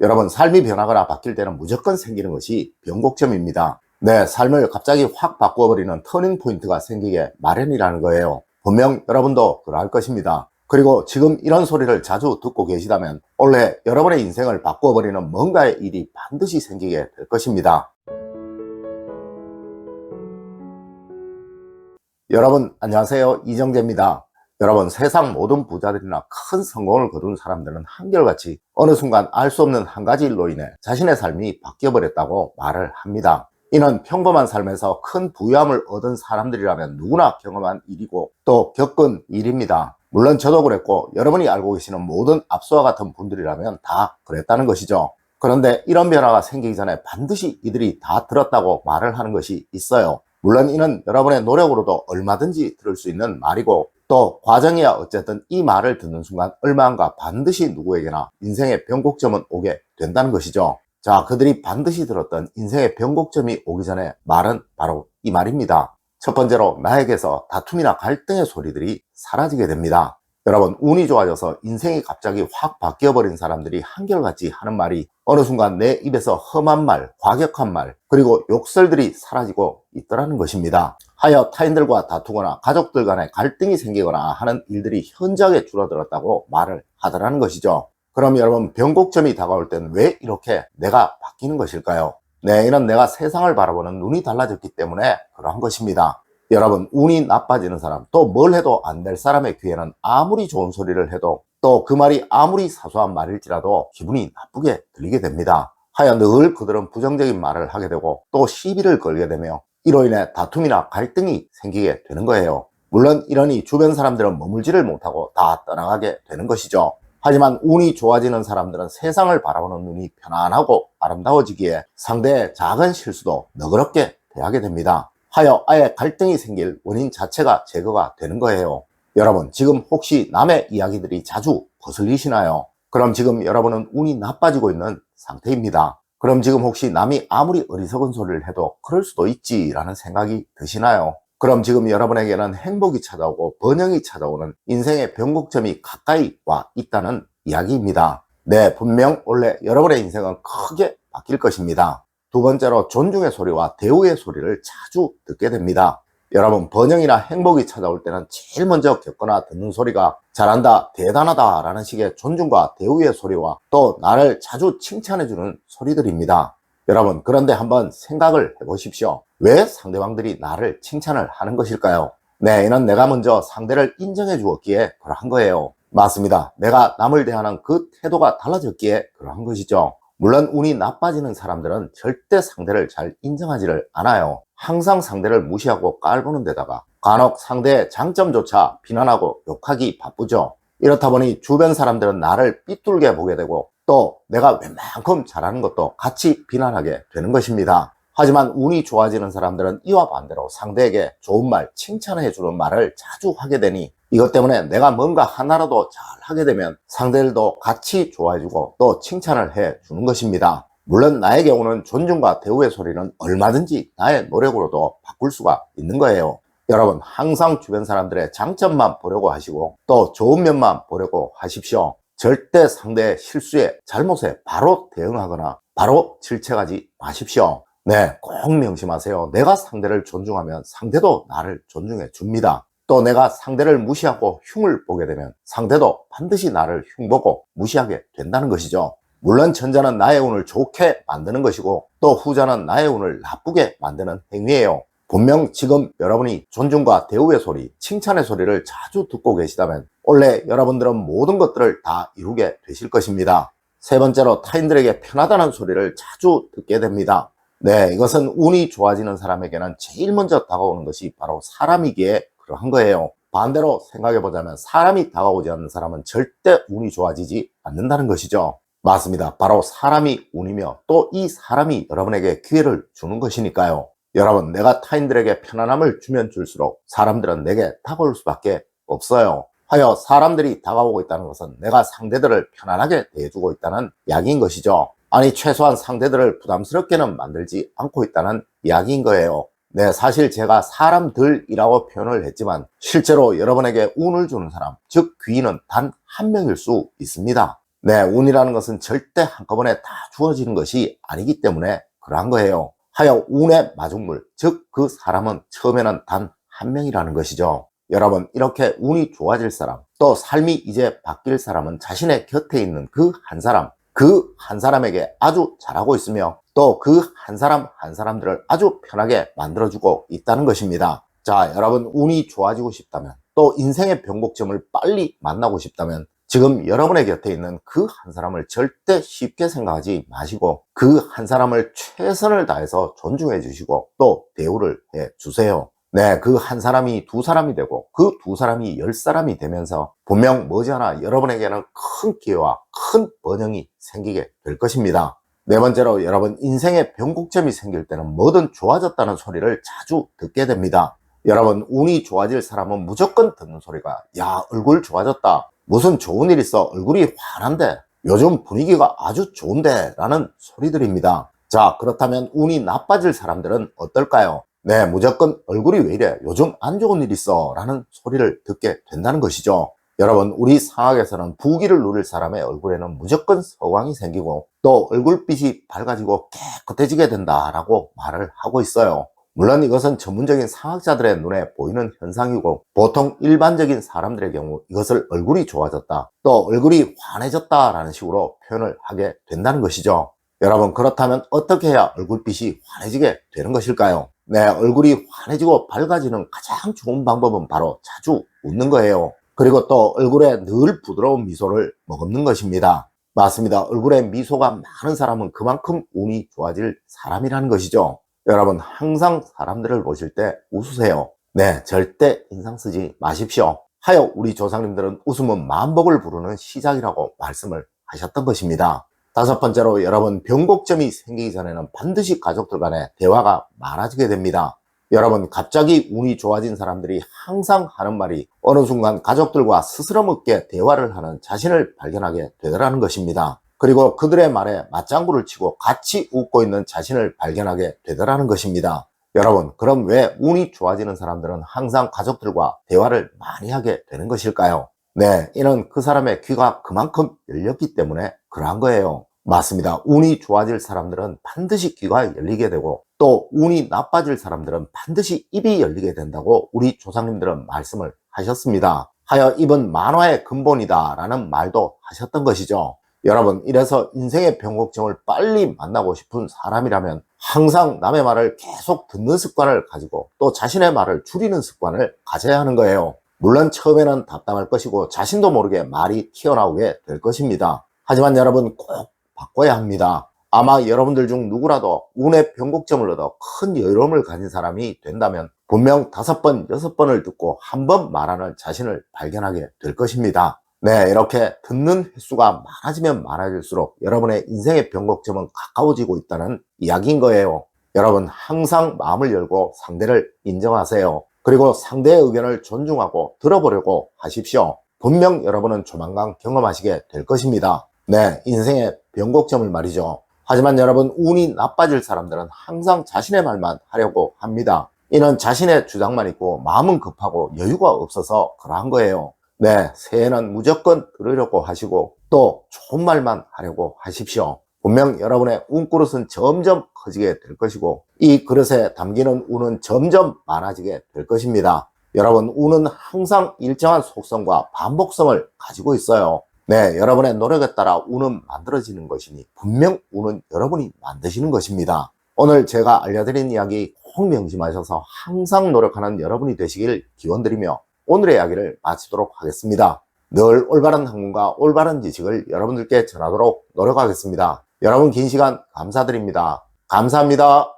여러분 삶이 변하거나 바뀔 때는 무조건 생기는 것이 변곡점입니다. 내 삶을 갑자기 확 바꾸어버리는 터닝 포인트가 생기게 마련이라는 거예요. 분명 여러분도 그러할 것입니다. 그리고 지금 이런 소리를 자주 듣고 계시다면 원래 여러분의 인생을 바꾸어버리는 뭔가의 일이 반드시 생기게 될 것입니다. 여러분 안녕하세요 이정재입니다. 여러분 세상 모든 부자들이나 큰 성공을 거둔 사람들은 한결같이 어느 순간 알 수 없는 한 가지 일로 인해 자신의 삶이 바뀌어버렸다고 말을 합니다. 이는 평범한 삶에서 큰 부유함을 얻은 사람들이라면 누구나 경험한 일이고 또 겪은 일입니다. 물론 저도 그랬고 여러분이 알고 계시는 모든 압수와 같은 분들이라면 다 그랬다는 것이죠. 그런데 이런 변화가 생기기 전에 반드시 이들이 다 들었다고 말을 하는 것이 있어요. 물론 이는 여러분의 노력으로도 얼마든지 들을 수 있는 말이고 또 과정이야 어쨌든 이 말을 듣는 순간 얼마인가 반드시 누구에게나 인생의 변곡점은 오게 된다는 것이죠. 자, 그들이 반드시 들었던 인생의 변곡점이 오기 전에 말은 바로 이 말입니다. 첫 번째로 나에게서 다툼이나 갈등의 소리들이 사라지게 됩니다. 여러분, 운이 좋아져서 인생이 갑자기 확 바뀌어버린 사람들이 한결같이 하는 말이 어느 순간 내 입에서 험한 말, 과격한 말, 그리고 욕설들이 사라지고 있더라는 것입니다. 하여 타인들과 다투거나 가족들 간에 갈등이 생기거나 하는 일들이 현저하게 줄어들었다고 말을 하더라는 것이죠. 그럼 여러분, 변곡점이 다가올 때는 왜 이렇게 내가 바뀌는 것일까요? 네, 이는 내가 세상을 바라보는 눈이 달라졌기 때문에 그러한 것입니다. 여러분, 운이 나빠지는 사람, 또 뭘 해도 안 될 사람의 귀에는 아무리 좋은 소리를 해도 또 그 말이 아무리 사소한 말일지라도 기분이 나쁘게 들리게 됩니다. 하여 늘 그들은 부정적인 말을 하게 되고 또 시비를 걸게 되며 이로 인해 다툼이나 갈등이 생기게 되는 거예요. 물론 이러니 주변 사람들은 머물지를 못하고 다 떠나가게 되는 것이죠. 하지만 운이 좋아지는 사람들은 세상을 바라보는 눈이 편안하고 아름다워지기에 상대의 작은 실수도 너그럽게 대하게 됩니다. 하여 아예 갈등이 생길 원인 자체가 제거가 되는 거예요. 여러분, 지금 혹시 남의 이야기들이 자주 거슬리시나요? 그럼 지금 여러분은 운이 나빠지고 있는 상태입니다. 그럼 지금 혹시 남이 아무리 어리석은 소리를 해도 그럴 수도 있지라는 생각이 드시나요? 그럼 지금 여러분에게는 행복이 찾아오고 번영이 찾아오는 인생의 변곡점이 가까이 와 있다는 이야기입니다. 네, 분명 원래 여러분의 인생은 크게 바뀔 것입니다. 두 번째로 존중의 소리와 대우의 소리를 자주 듣게 됩니다. 여러분, 번영이나 행복이 찾아올 때는 제일 먼저 겪거나 듣는 소리가 잘한다, 대단하다 라는 식의 존중과 대우의 소리와 또 나를 자주 칭찬해주는 소리들입니다. 여러분, 그런데 한번 생각을 해보십시오. 왜 상대방들이 나를 칭찬을 하는 것일까요? 네, 이는 내가 먼저 상대를 인정해 주었기에 그러한 거예요. 맞습니다. 내가 남을 대하는 그 태도가 달라졌기에 그러한 것이죠. 물론 운이 나빠지는 사람들은 절대 상대를 잘 인정하지를 않아요. 항상 상대를 무시하고 깔보는 데다가 간혹 상대의 장점조차 비난하고 욕하기 바쁘죠. 이렇다 보니 주변 사람들은 나를 삐뚤게 보게 되고 또 내가 웬만큼 잘하는 것도 같이 비난하게 되는 것입니다. 하지만 운이 좋아지는 사람들은 이와 반대로 상대에게 좋은 말, 칭찬해 주는 말을 자주 하게 되니 이것 때문에 내가 뭔가 하나라도 잘 하게 되면 상대들도 같이 좋아해주고 또 칭찬을 해 주는 것입니다. 물론 나의 경우는 존중과 대우의 소리는 얼마든지 나의 노력으로도 바꿀 수가 있는 거예요. 여러분 항상 주변 사람들의 장점만 보려고 하시고 또 좋은 면만 보려고 하십시오. 절대 상대의 실수에 잘못에 바로 대응하거나 바로 질책하지 마십시오. 네, 꼭 명심하세요. 내가 상대를 존중하면 상대도 나를 존중해 줍니다. 또 내가 상대를 무시하고 흉을 보게 되면 상대도 반드시 나를 흉보고 무시하게 된다는 것이죠. 물론 전자는 나의 운을 좋게 만드는 것이고 또 후자는 나의 운을 나쁘게 만드는 행위예요. 분명 지금 여러분이 존중과 대우의 소리, 칭찬의 소리를 자주 듣고 계시다면 원래 여러분들은 모든 것들을 다 이루게 되실 것입니다. 세 번째로 타인들에게 편하다는 소리를 자주 듣게 됩니다. 네, 이것은 운이 좋아지는 사람에게는 제일 먼저 다가오는 것이 바로 사람이기에 그러한 거예요. 반대로 생각해 보자면 사람이 다가오지 않는 사람은 절대 운이 좋아지지 않는다는 것이죠. 맞습니다. 바로 사람이 운이며 또 이 사람이 여러분에게 기회를 주는 것이니까요. 여러분, 내가 타인들에게 편안함을 주면 줄수록 사람들은 내게 다가올 수밖에 없어요. 하여 사람들이 다가오고 있다는 것은 내가 상대들을 편안하게 대해주고 있다는 이야기인 것이죠. 아니, 최소한 상대들을 부담스럽게는 만들지 않고 있다는 이야기인 거예요. 네, 사실 제가 사람들이라고 표현을 했지만 실제로 여러분에게 운을 주는 사람, 즉 귀인은 단 한 명일 수 있습니다. 네, 운이라는 것은 절대 한꺼번에 다 주어지는 것이 아니기 때문에 그러한 거예요. 하여 운의 마중물, 즉 그 사람은 처음에는 단 한 명이라는 것이죠. 여러분, 이렇게 운이 좋아질 사람, 또 삶이 이제 바뀔 사람은 자신의 곁에 있는 그 한 사람, 그 한 사람에게 아주 잘하고 있으며 또 그 한 사람 한 사람들을 아주 편하게 만들어주고 있다는 것입니다. 자, 여러분, 운이 좋아지고 싶다면 또 인생의 변곡점을 빨리 만나고 싶다면 지금 여러분의 곁에 있는 그 한 사람을 절대 쉽게 생각하지 마시고 그 한 사람을 최선을 다해서 존중해 주시고 또 대우를 해 주세요. 네, 그 한 사람이 두 사람이 되고 그 두 사람이 열 사람이 되면서 분명 머지않아 여러분에게는 큰 기회와 큰 번영이 생기게 될 것입니다. 네 번째로 여러분 인생의 변곡점이 생길 때는 뭐든 좋아졌다는 소리를 자주 듣게 됩니다. 여러분 운이 좋아질 사람은 무조건 듣는 소리가 야 얼굴 좋아졌다. 무슨 좋은 일 있어. 얼굴이 환한데. 요즘 분위기가 아주 좋은데. 라는 소리들입니다. 자 그렇다면 운이 나빠질 사람들은 어떨까요 네 무조건 얼굴이 왜 이래. 요즘 안 좋은 일 있어. 라는 소리를 듣게 된다는 것이죠 여러분 우리 상학에서는 부귀를 누릴 사람의 얼굴에는 무조건 서광이 생기고 또 얼굴빛이 밝아지고 깨끗해지게 된다라고 말을 하고 있어요. 물론 이것은 전문적인 상학자들의 눈에 보이는 현상이고 보통 일반적인 사람들의 경우 이것을 얼굴이 좋아졌다 또 얼굴이 환해졌다 라는 식으로 표현을 하게 된다는 것이죠. 여러분 그렇다면 어떻게 해야 얼굴빛이 환해지게 되는 것일까요? 네 얼굴이 환해지고 밝아지는 가장 좋은 방법은 바로 자주 웃는 거예요 그리고 또 얼굴에 늘 부드러운 미소를 머금는 것입니다 맞습니다 얼굴에 미소가 많은 사람은 그만큼 운이 좋아질 사람이라는 것이죠 여러분 항상 사람들을 보실 때 웃으세요. 네, 절대 인상 쓰지 마십시오. 하여 우리 조상님들은 웃음은 만복을 부르는 시작이라고 말씀을 하셨던 것입니다. 다섯 번째로 여러분 변곡점이 생기기 전에는 반드시 가족들 간에 대화가 많아지게 됩니다. 여러분 갑자기 운이 좋아진 사람들이 항상 하는 말이 어느 순간 가족들과 스스럼 없게 대화를 하는 자신을 발견하게 되더라는 것입니다. 그리고 그들의 말에 맞장구를 치고 같이 웃고 있는 자신을 발견하게 되더라는 것입니다. 여러분, 그럼 왜 운이 좋아지는 사람들은 항상 가족들과 대화를 많이 하게 되는 것일까요? 네, 이는 그 사람의 귀가 그만큼 열렸기 때문에 그러한 거예요. 맞습니다. 운이 좋아질 사람들은 반드시 귀가 열리게 되고 또 운이 나빠질 사람들은 반드시 입이 열리게 된다고 우리 조상님들은 말씀을 하셨습니다. 하여 입은 만화의 근본이다 라는 말도 하셨던 것이죠. 여러분 이래서 인생의 변곡점을 빨리 만나고 싶은 사람이라면 항상 남의 말을 계속 듣는 습관을 가지고 또 자신의 말을 줄이는 습관을 가져야 하는 거예요. 물론 처음에는 답답할 것이고 자신도 모르게 말이 튀어나오게 될 것입니다. 하지만 여러분 꼭 바꿔야 합니다. 아마 여러분들 중 누구라도 운의 변곡점을 얻어 큰 여유로움을 가진 사람이 된다면 분명 다섯 번, 여섯 번을 듣고 한 번 말하는 자신을 발견하게 될 것입니다. 네, 이렇게 듣는 횟수가 많아지면 많아질수록 여러분의 인생의 변곡점은 가까워지고 있다는 이야기인 거예요. 여러분, 항상 마음을 열고 상대를 인정하세요. 그리고 상대의 의견을 존중하고 들어보려고 하십시오. 분명 여러분은 조만간 경험하시게 될 것입니다. 네, 인생의 변곡점을 말이죠. 하지만 여러분, 운이 나빠질 사람들은 항상 자신의 말만 하려고 합니다. 이는 자신의 주장만 있고 마음은 급하고 여유가 없어서 그러한 거예요. 네, 새해는 무조건 들으려고 하시고 또 좋은 말만 하려고 하십시오. 분명 여러분의 운그릇은 점점 커지게 될 것이고 이 그릇에 담기는 운은 점점 많아지게 될 것입니다. 여러분 운은 항상 일정한 속성과 반복성을 가지고 있어요. 네, 여러분의 노력에 따라 운은 만들어지는 것이니 분명 운은 여러분이 만드시는 것입니다. 오늘 제가 알려드린 이야기 꼭 명심하셔서 항상 노력하는 여러분이 되시길 기원드리며 오늘의 이야기를 마치도록 하겠습니다. 늘 올바른 학문과 올바른 지식을 여러분들께 전하도록 노력하겠습니다. 여러분 긴 시간 감사드립니다. 감사합니다.